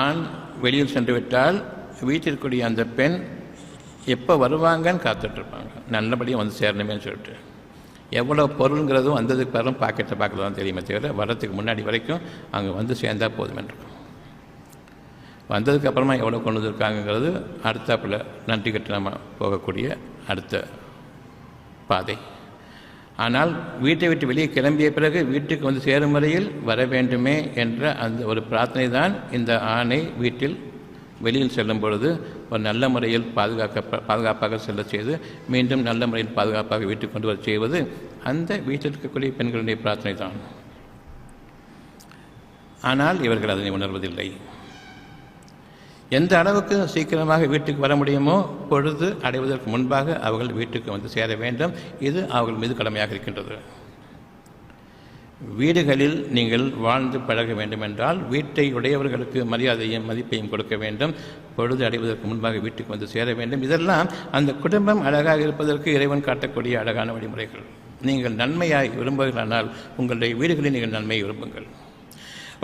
ஆண் வெளியில் சென்று விட்டால் வீட்டிற்குரிய அந்த பெண் எப்போ வருவாங்கன்னு காத்துட்ருப்பாங்க. நல்லபடியாக வந்து சேரணுமேன்னு சொல்லிட்டு. எவ்வளோ பொருளுங்கிறதும் வந்ததுக்கு பிறகு பாக்கெட்டை பார்க்கல தான் தெரியுமே தவிர வரத்துக்கு முன்னாடி வரைக்கும் அங்கே வந்து சேர்ந்தால் போதுமென்று வந்ததுக்கு அப்புறமா எவ்வளோ கொண்டு வந்திருக்காங்கங்கிறது அடுத்தாப்புல நன்றி கட்டு நம்ம போகக்கூடிய அடுத்த பாதை. ஆனால் வீட்டை விட்டு வெளியே கிளம்பிய பிறகு வீட்டுக்கு வந்து சேரும் வரையில் வர வேண்டுமே என்ற அந்த ஒரு பிரார்த்தனை தான் இந்த ஆணை வீட்டில் வெளியில் செல்லும் பொழுது ஒரு நல்ல முறையில் பாதுகாக்க பாதுகாப்பாக செல்ல செய்து மீண்டும் நல்ல முறையில் பாதுகாப்பாக வீட்டுக்கு கொண்டு வர செய்வது அந்த வீட்டில் இருக்கக்கூடிய பெண்களுடைய பிரார்த்தனை தான் ஆனால் இவர்கள் அதனை உணர்வதில்லை. எந்த அளவுக்கு சீக்கிரமாக வீட்டுக்கு வர முடியுமோ பொழுது அடைவதற்கு முன்பாக அவர்கள் வீட்டுக்கு வந்து சேர வேண்டும். இது அவர்கள் மீது கடமையாக இருக்கின்றது. வீடுகளில் நீங்கள் வாழ்ந்து பழக வேண்டுமென்றால் வீட்டை உடையவர்களுக்கு மரியாதையும் மதிப்பையும் கொடுக்க வேண்டும். பொழுது அடைவதற்கு முன்பாக வீட்டுக்கு வந்து சேர வேண்டும். இதெல்லாம் அந்த குடும்பம் அழகாக இருப்பதற்கு இறைவன் காட்டக்கூடிய அழகான வழிமுறைகள். நீங்கள் நன்மையாய் விரும்புகிறானால் உங்களுடைய வீடுகளில் நீங்கள் நன்மையை விரும்புங்கள்.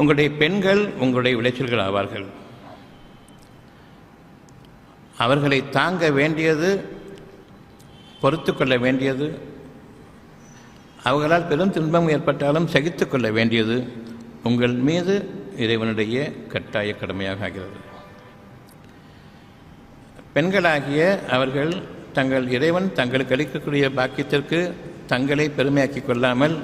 உங்களுடைய பெண்கள் உங்களுடைய விளைச்சல்கள் ஆவார்கள். அவர்களை தாங்க வேண்டியது பொறுத்து கொள்ள வேண்டியது அவர்களால் பெரும் துன்பம் ஏற்பட்டாலும் சகித்து கொள்ள வேண்டியது உங்கள் மீது இறைவனுடைய கட்டாய கடமையாக ஆகிறது. பெண்களாகிய அவர்கள் தங்கள் இறைவன் தங்களுக்கு அளிக்கக்கூடிய பாக்கியத்திற்கு தங்களை பெருமையாக்கி கொள்ளாமல்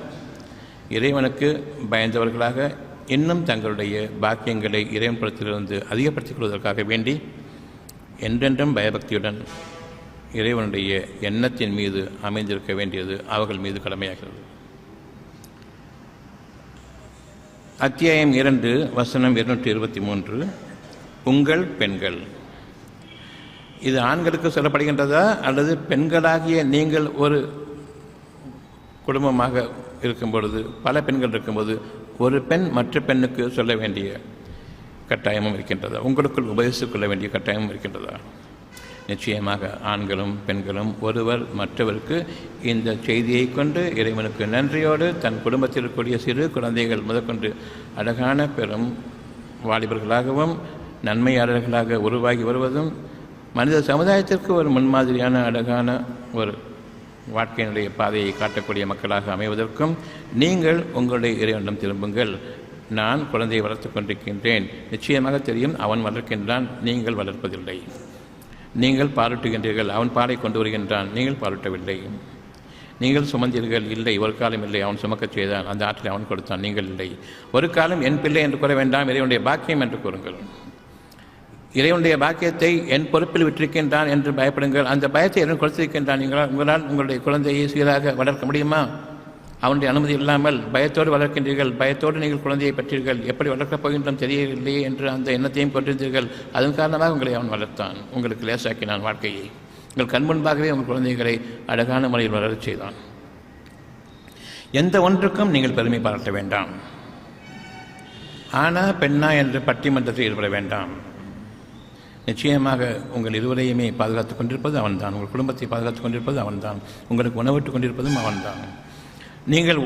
இறைவனுக்கு பயந்தவர்களாக இன்னும் தங்களுடைய பாக்கியங்களை இறைவன் புறத்திலிருந்து அதிகப்படுத்திக் கொள்வதற்காக வேண்டி என்றென்றும் பயபக்தியுடன் இறைவனுடைய எண்ணத்தின் மீது அமைந்திருக்க வேண்டியது அவர்கள் மீது கடமையாகிறது. அத்தியாயம் இரண்டு வசனம் இருநூற்றி இருபத்தி மூன்று உங்கள் பெண்கள். இது ஆண்களுக்கு சொல்லப்படுகின்றதா அல்லது பெண்களாகிய நீங்கள் ஒரு குடும்பமாக இருக்கும் பொழுது பல பெண்கள் இருக்கும்போது ஒரு பெண் மற்ற பெண்ணுக்கு சொல்ல வேண்டிய கட்டாயமும் இருக்கின்றதா? உங்களுக்குள் உபதேசித்துக் கொள்ள வேண்டிய கட்டாயமும் இருக்கின்றதா? நிச்சயமாக ஆண்களும் பெண்களும் ஒருவர் மற்றவருக்கு இந்த செய்தியை கொண்டு இறைவனுக்கு நன்றியோடு தன் குடும்பத்தில் இருக்கக்கூடிய சிறு குழந்தைகள் முதற்கொண்டு அழகான பெரும் வாலிபர்களாகவும் நன்மையாளர்களாக உருவாகி வருவதும் மனித சமுதாயத்திற்கு ஒரு முன்மாதிரியான அழகான ஒரு வாழ்க்கையினுடைய பாதையை காட்டக்கூடிய மக்களாக அமைவதற்கும் நீங்கள் உங்களுடைய இறைவனிடம் திரும்புங்கள். நான் குழந்தையை வளர்த்து கொண்டிருக்கின்றேன். நிச்சயமாக தெரியும் அவன் வளர்க்கின்றான் நீங்கள் வளர்ப்பதில்லை. நீங்கள் பாராட்டுகின்றீர்கள் அவன் பாலை கொண்டு வருகின்றான் நீங்கள் பாராட்டவில்லை நீங்கள் சுமந்தீர்கள் இல்லை ஒரு காலம் இல்லை அவன் சுமக்கச் செய்தான் அந்த ஆற்றலை அவன் கொடுத்தான் நீங்கள் இல்லை. ஒரு காலம் என் பிள்ளை என்று கூற வேண்டாம் இறைவனுடைய பாக்கியம் என்று கூறுங்கள். இறைவனுடைய பாக்கியத்தை என் பொறுப்பில் விட்டிருக்கின்றான் என்று பயப்படுங்கள். அந்த பயத்தை இறைவன் கொடுத்திருக்கின்றான் நீங்களால் உங்களால் உங்களுடைய குழந்தையை சீராக வளர்க்க முடியுமா? அவனுடைய அனுமதி இல்லாமல் பயத்தோடு வளர்க்கின்றீர்கள் பயத்தோடு நீங்கள் குழந்தையை பெற்றீர்கள் எப்படி வளர்க்கப் போகின்றோம் தெரியவில்லையே என்று அந்த எண்ணத்தையும் கொண்டிருந்தீர்கள். அதன் காரணமாக உங்களை அவன் வளர்த்தான். உங்களுக்கு லேசாக்கினான் வாழ்க்கையை. உங்கள் கண் முன்பாகவே உங்கள் குழந்தைகளை அழகான முறையில் வளரச் செய்தான். எந்த ஒன்றுக்கும் நீங்கள் பெருமை பாராட்ட வேண்டாம். ஆனா பெண்ணா என்று பட்டிமன்றத்தில் ஈடுபட வேண்டாம். நிச்சயமாக உங்கள் இருவரையுமே பாதுகாத்துக் கொண்டிருப்பது அவன்தான். உங்கள் குடும்பத்தை பாதுகாத்துக் கொண்டிருப்பது அவன்தான். உங்களுக்கு உணவிட்டுக் கொண்டிருப்பதும் அவன்தான். நீங்கள்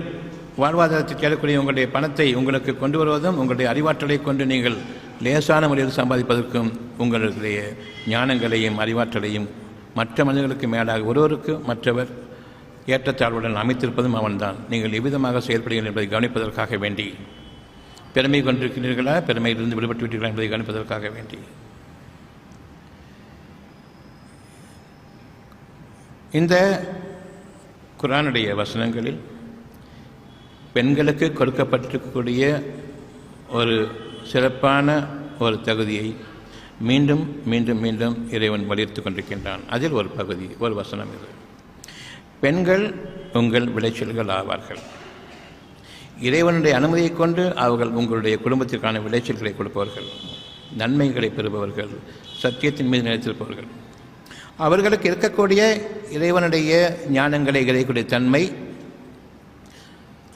வாழ்வாதாரத்தை கேட்கக்கூடிய உங்களுடைய பணத்தை உங்களுக்கு கொண்டு வருவதும் உங்களுடைய அறிவாற்றலை கொண்டு நீங்கள் லேசான முறையில் சம்பாதிப்பதற்கும் உங்களுடைய ஞானங்களையும் அறிவாற்றலையும் மற்ற மனிதர்களுக்கு மேலாக ஒருவருக்கு மற்றவர் ஏற்றத்தாழ்வுடன் அமைத்திருப்பதும் அவன்தான். நீங்கள் எவ்விதமாக செயல்படுகிறீர்கள் என்பதை கவனிப்பதற்காக வேண்டி. பெருமை கொண்டிருக்கிறீர்களா? பெருமையிலிருந்து விடுபட்டு விட்டீர்களா என்பதை கவனிப்பதற்காக வேண்டி. இந்த குரானுடைய வசனங்களில் பெண்களுக்கு கொடுக்கப்பட்டிருக்கக்கூடிய ஒரு சிறப்பான ஒரு தகுதியை மீண்டும் மீண்டும் மீண்டும் இறைவன் வலியுறுத்தி கொண்டிருக்கின்றான். அதில் ஒரு பகுதி ஒரு வசனம் இது. பெண்கள் உங்கள் விளைச்சல்கள் ஆவார்கள். இறைவனுடைய அனுமதியை கொண்டு அவர்கள் உங்களுடைய குடும்பத்திற்கான விளைச்சல்களை கொடுப்பவர்கள் நன்மைகளை பெறுபவர்கள் சத்தியத்தின் மீது நிலைத்திருப்பவர்கள். அவர்களுக்கு இருக்கக்கூடிய இறைவனுடைய ஞானங்களை கிடைக்கக்கூடிய தன்மை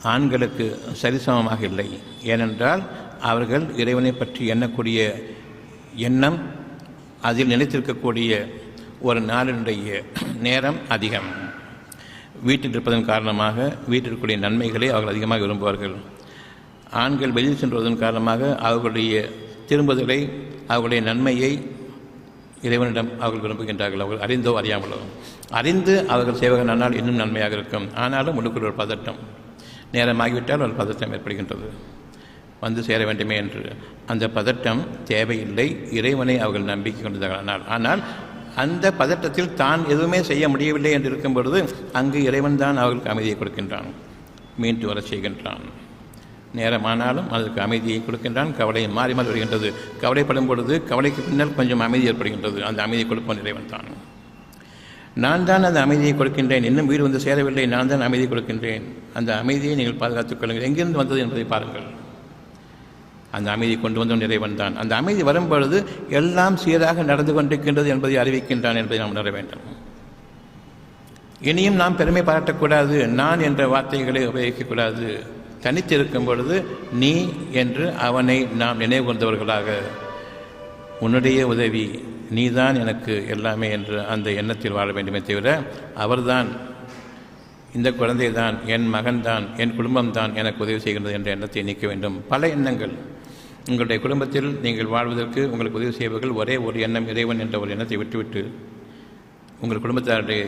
ஆண்களுக்கு சரிசமமாக இல்லை. ஏனென்றால் அவர்கள் இறைவனை பற்றி எண்ணக்கூடிய எண்ணம் அதில் நிலைத்திருக்கக்கூடிய ஒரு நாளினுடைய நேரம் அதிகம். வீட்டில் இருப்பதன் காரணமாக வீட்டில் இருக்கக்கூடிய நன்மைகளை அவர்கள் அதிகமாக விரும்புவார்கள். ஆண்கள் வெளியில் சென்றுவதன் காரணமாக அவர்களுடைய திரும்புதலை அவர்களுடைய நன்மையை இறைவனிடம் அவர்கள் விரும்புகின்றார்கள். அவர்கள் அறிந்தோ அறியாமலோ. அறிந்து அவர்கள் சேவகன் ஆனால் இன்னும் நன்மையாக இருக்கும். ஆனாலும் உள்ளுக்குள் ஒரு பதட்டம். நேரமாகிவிட்டால் ஒரு பதட்டம் ஏற்படுகின்றது. வந்து சேர வேண்டுமே என்று. அந்த பதட்டம் தேவையில்லை. இறைவனை அவர்கள் நம்பிக்கை கொண்டிருந்தார்கள் ஆனால் அந்த பதட்டத்தில் தான் எதுவுமே செய்ய முடியவில்லை என்று இருக்கும் பொழுது அங்கு இறைவன் தான் அவர்களுக்கு அமைதியை கொடுக்கின்றான். மீண்டு வர செய்கின்றான். நேரமானாலும் அதற்கு அமைதியை கொடுக்கின்றான். கவலை மாறி மாறி வருகின்றது. கவலைப்படும் பொழுது கவலைக்கு பின்னால் கொஞ்சம் அமைதி ஏற்படுகின்றது. அந்த அமைதியை கொடுப்பான் இறைவன் தான். நான் தான் அந்த அமைதியை கொடுக்கின்றேன். இன்னும் வீடு வந்து சேரவில்லை. நான் தான் அமைதி கொடுக்கின்றேன். அந்த அமைதியை நீங்கள் பாதுகாத்துக் கொள்ளுங்கள். எங்கிருந்து வந்தது என்பதை பாருங்கள். அந்த அமைதி கொண்டு வந்தவன் இறைவன் தான். அந்த அமைதி வரும்பொழுது எல்லாம் சீராக நடந்து கொண்டிருக்கின்றது என்பதை அறிவிக்கின்றான் என்பதை நாம் உணர வேண்டும். இனியும் நாம் பெருமை பாராட்டக்கூடாது. நான் என்ற வார்த்தைகளை உபயோகிக்கக்கூடாது. தனித்திருக்கும் பொழுது நீ என்று அவனை நாம் நினைவு கொண்டவர்களாக உன்னுடைய உதவி நீதான் எனக்கு எல்லாமே என்று அந்த எண்ணத்தில் வாழ வேண்டுமே தவிர அவர்தான் இந்த குழந்தை தான் என் மகன்தான் என் குடும்பம்தான் எனக்கு உதவி செய்கின்றது என்ற எண்ணத்தை நீக்க வேண்டும். பல எண்ணங்கள். உங்களுடைய குடும்பத்தில் நீங்கள் வாழ்வதற்கு உங்களுக்கு உதவி செய்வர்கள் ஒரே ஒரு எண்ணம் இறைவன் என்ற ஒரு எண்ணத்தை விட்டுவிட்டு உங்கள் குடும்பத்தாருடைய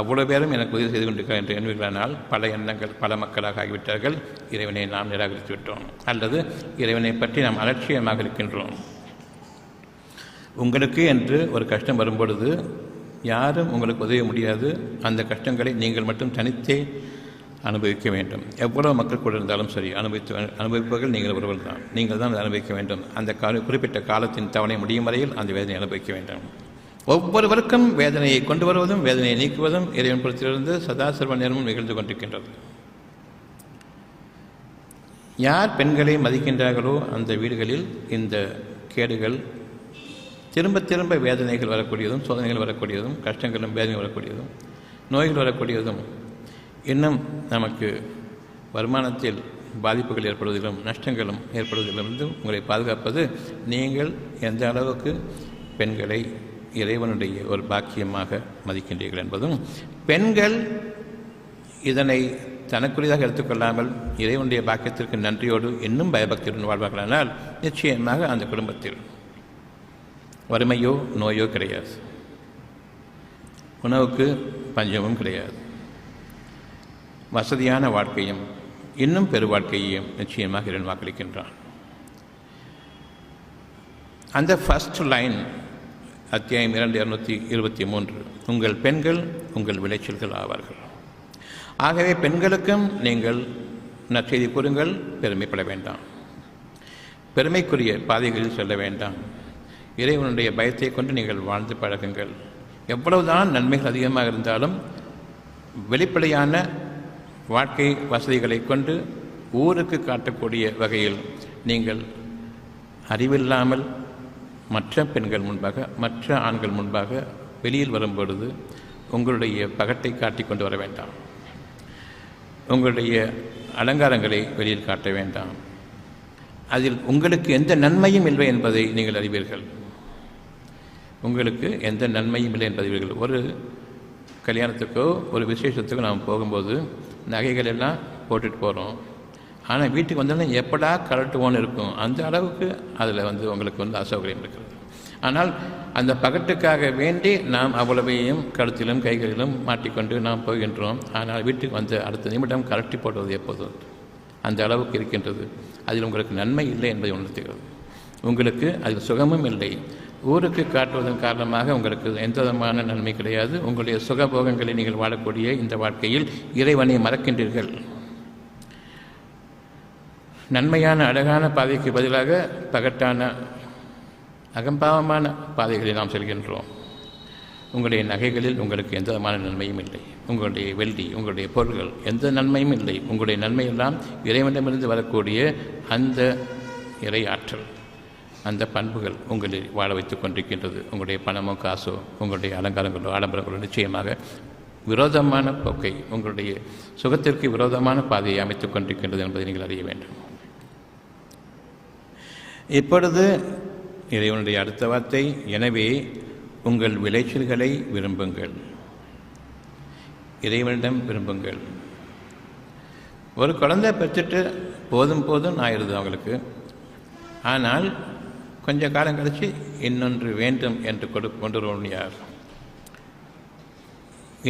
அவ்வளோ பேரும் எனக்கு உதவி செய்து கொண்டிருக்கிறார் என்று எண்ணுவீர்களானால் பல எண்ணங்கள் பல மக்களாக ஆகிவிட்டார்கள். இறைவனை நாம் நிராகரித்து விட்டோம். அல்லது இறைவனை பற்றி நாம் அலட்சியமாக இருக்கின்றோம். உங்களுக்கு என்று ஒரு கஷ்டம் வரும்பொழுது யாரும் உங்களுக்கு உதவ முடியாது. அந்த கஷ்டங்களை நீங்கள் மட்டும் தனித்தே அனுபவிக்க வேண்டும். எவ்வளவு மக்கள் கூட இருந்தாலும் சரி அனுபவித்து அனுபவிப்பவர்கள் நீங்கள் ஒருவர் தான் நீங்கள் தான் அதை அனுபவிக்க வேண்டும். அந்த கால குறிப்பிட்ட காலத்தின் தவணை முடியும் வரையில் அந்த வேதனை அனுபவிக்க வேண்டும். ஒவ்வொருவருக்கும் வேதனையை கொண்டு வருவதும் வேதனையை நீக்குவதும் இறைவன் புறத்திலிருந்து சதா சர்வ நேரமும் நிகழ்ந்து கொண்டிருக்கின்றது. யார் பெண்களை மதிக்கின்றார்களோ அந்த வீடுகளில் இந்த கேடுகள் திரும்ப திரும்ப வேதனைகள் வரக்கூடியதும் சோதனைகள் வரக்கூடியதும் கஷ்டங்களும் வேதனை வரக்கூடியதும் நோய்கள் வரக்கூடியதும் இன்னும் நமக்கு வருமானத்தில் பாதிப்புகள் ஏற்படுவதிலும் நஷ்டங்களும் ஏற்படுவதிலிருந்தும் உங்களை பாதுகாப்பது நீங்கள் எந்த அளவுக்கு பெண்களை இறைவனுடைய ஒரு பாக்கியமாக மதிக்கின்றீர்கள் என்பதும் பெண்கள் இதனை தனக்குரியதாக எடுத்துக்கொள்ளாமல் இறைவனுடைய பாக்கியத்திற்கு நன்றியோடு இன்னும் பயபக்தியுடன் வாழ்வார்களானால் நிச்சயமாக அந்த குடும்பத்தில் வறுமையோ நோயோ கிடையாது. உணவுக்கு பஞ்சமும் கிடையாது. வசதியான வாழ்க்கையும் இன்னும் பெரு வாழ்க்கையையும் நிச்சயமாக இறைவன் வாக்களிக்கின்றான். அந்த ஃபஸ்ட் லைன் அத்தியாயம் இரண்டு இரநூத்தி இருபத்தி மூன்று உங்கள் பெண்கள் உங்கள் விளைச்சல்கள் ஆவார்கள். ஆகவே பெண்களுக்கும் நீங்கள் நற்செய்தி கூறுங்கள் பெருமைப்பட வேண்டாம். பெருமைக்குரிய பாதைகளில் செல்ல வேண்டாம். இறைவனுடைய பயத்தை கொண்டு நீங்கள் வாழ்ந்து பழகுங்கள். எவ்வளவுதான் நன்மைகள் அதிகமாக இருந்தாலும் வெளிப்படையான வாழ்க்கை வசதிகளை கொண்டு ஊருக்கு காட்டக்கூடிய வகையில் நீங்கள் அறிவில்லாமல் மற்ற பெண்கள் முன்பாக மற்ற ஆண்கள் முன்பாக வெளியில் வரும்பொழுது உங்களுடைய பகட்டை காட்டி கொண்டு வர வேண்டாம். உங்களுடைய அலங்காரங்களை வெளியில் காட்ட வேண்டாம். அதில் உங்களுக்கு எந்த நன்மையும் இல்லை என்பதை நீங்கள் அறிவீர்கள். உங்களுக்கு எந்த நன்மையும் இல்லை என்பதை ஒரு கல்யாணத்துக்கோ ஒரு விசேஷத்துக்கோ நாம் போகும்போது நகைகள் எல்லாம் போட்டுட்டு போகிறோம் ஆனால் வீட்டுக்கு வந்தாலும் எப்படா கலட்டுவோன்னு இருக்கும். அந்த அளவுக்கு அதில் வந்து உங்களுக்கு வந்து அசௌகரியம் இருக்கிறது. ஆனால் அந்த பகட்டுக்காக வேண்டி நாம் அவ்வளவையும் கழுத்திலும் கைகளிலும் மாட்டிக்கொண்டு நாம் போகின்றோம். ஆனால் வீட்டுக்கு வந்த அடுத்த நிமிடம் கலட்டி போடுவது எப்போதும் அந்த அளவுக்கு இருக்கின்றது. அதில் உங்களுக்கு நன்மை இல்லை என்பதை உணர்த்துகிறது. உங்களுக்கு அதில் சுகமும் இல்லை. ஊருக்கு காட்டுவதன் காரணமாக உங்களுக்கு எந்த விதமான நன்மை கிடையாது. உங்களுடைய சுகபோகங்களை நீங்கள் வாழக்கூடிய இந்த வாழ்க்கையில் இறைவனை மறக்கின்றீர்கள். நன்மையான அழகான பாதைக்கு பதிலாக பகட்டான அகம்பாவமான பாதைகளை நாம் செல்கின்றோம். உங்களுடைய நகைகளில் உங்களுக்கு எந்த விதமான நன்மையும் இல்லை. உங்களுடைய வெள்ளி உங்களுடைய பொருள்கள் எந்த நன்மையும் இல்லை. உங்களுடைய நன்மையெல்லாம் இறைவனிடமிருந்து வரக்கூடிய அந்த இறை ஆற்றல். அந்த பண்புகள் உங்களை வாழ வைத்துக் கொண்டிருக்கின்றது. உங்களுடைய பணமோ காசோ உங்களுடைய அலங்காரங்களோ ஆடம்பரங்களோ நிச்சயமாக விரோதமான போக்கை உங்களுடைய சுகத்திற்கு விரோதமான பாதையை அமைத்துக் கொண்டிருக்கின்றது என்பதை நீங்கள் அறிய வேண்டும். இப்பொழுது இறைவனுடைய அடுத்த வார்த்தை எனவே உங்கள் விளைச்சல்களை விரும்புங்கள். இறைவனிடம் விரும்புங்கள். ஒரு குழந்தை பெற்றுட்டு போதும் போதும் ஆயிடுது அவங்களுக்கு. ஆனால் கொஞ்ச காலம் கழித்து இன்னொன்று வேண்டும் என்று கொடு கொண்டு வருவன் யார்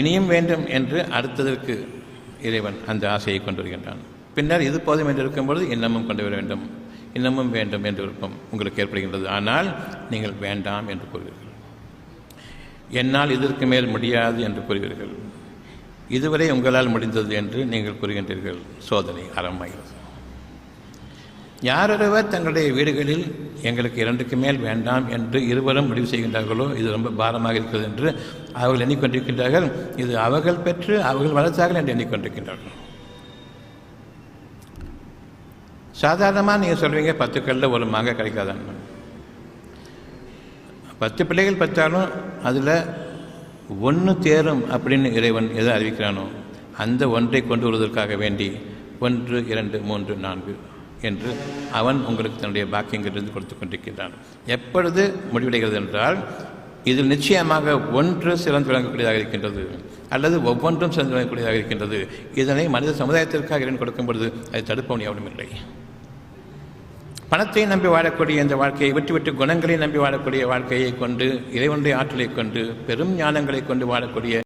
இனியும் வேண்டும் என்று அடுத்ததற்கு இறைவன் அந்த ஆசையை கொண்டு வருகின்றான். பின்னர் இது போதும் என்று இருக்கும்பொழுது இன்னமும் கொண்டு வர வேண்டும். இன்னமும் வேண்டும் என்று விருப்பம் உங்களுக்கு ஏற்படுகின்றது. ஆனால் நீங்கள் வேண்டாம் என்று கூறுவீர்கள். என்னால் இதற்கு மேல் முடியாது என்று கூறுவீர்கள். இதுவரை உங்களால் முடிந்தது என்று நீங்கள் கூறுகின்றீர்கள். சோதனை ஆரம்பமாகிறது. யாரொருவர் தங்களுடைய வீடுகளில் எங்களுக்கு இரண்டுக்கு மேல் வேண்டாம் என்று இருவரும் முடிவு செய்கின்றார்களோ இது ரொம்ப பாரமாக இருக்கிறது என்று அவர்கள் எண்ணிக்கொண்டிருக்கின்றார்கள். இது அவர்கள் பெற்று அவர்கள் வளர்த்தார்கள் என்று எண்ணிக்கொண்டிருக்கின்றார்கள். சாதாரணமாக நீங்கள் சொல்வீங்க பத்து கல்லில் ஒரு மாங்காய் கிடைக்காதான்னு பத்து பிள்ளைகள் பெற்றாலும் அதில் ஒன்று தேரும் அப்படின்னு இறைவன் எதை அறிவிக்கிறானோ அந்த ஒன்றை கொண்டு வருவதற்காக வேண்டி ஒன்று இரண்டு மூன்று நான்கு என்று அவன் உங்களுக்கு தன்னுடைய பாக்கியங்களிலிருந்து கொடுத்து கொண்டிருக்கின்றான் எப்பொழுது முடிவடைகிறது என்றால் இதில் நிச்சயமாக ஒன்று சிறந்து விளங்கக்கூடியதாக இருக்கின்றது அல்லது ஒவ்வொன்றும் சிறந்து விளங்கக்கூடியதாக இருக்கின்றது. இதனை மனித சமுதாயத்திற்காக இறைவன் கொடுக்கும் பொழுது அதை தடுப்பவன் எவனும் இல்லை. பணத்தை நம்பி வாழக்கூடிய இந்த வாழ்க்கையை விட்டுவிட்டு குணங்களை நம்பி வாழக்கூடிய வாழ்க்கையை கொண்டு இறைவனுடைய ஆற்றலை கொண்டு பெரும் ஞானங்களை கொண்டு வாழக்கூடிய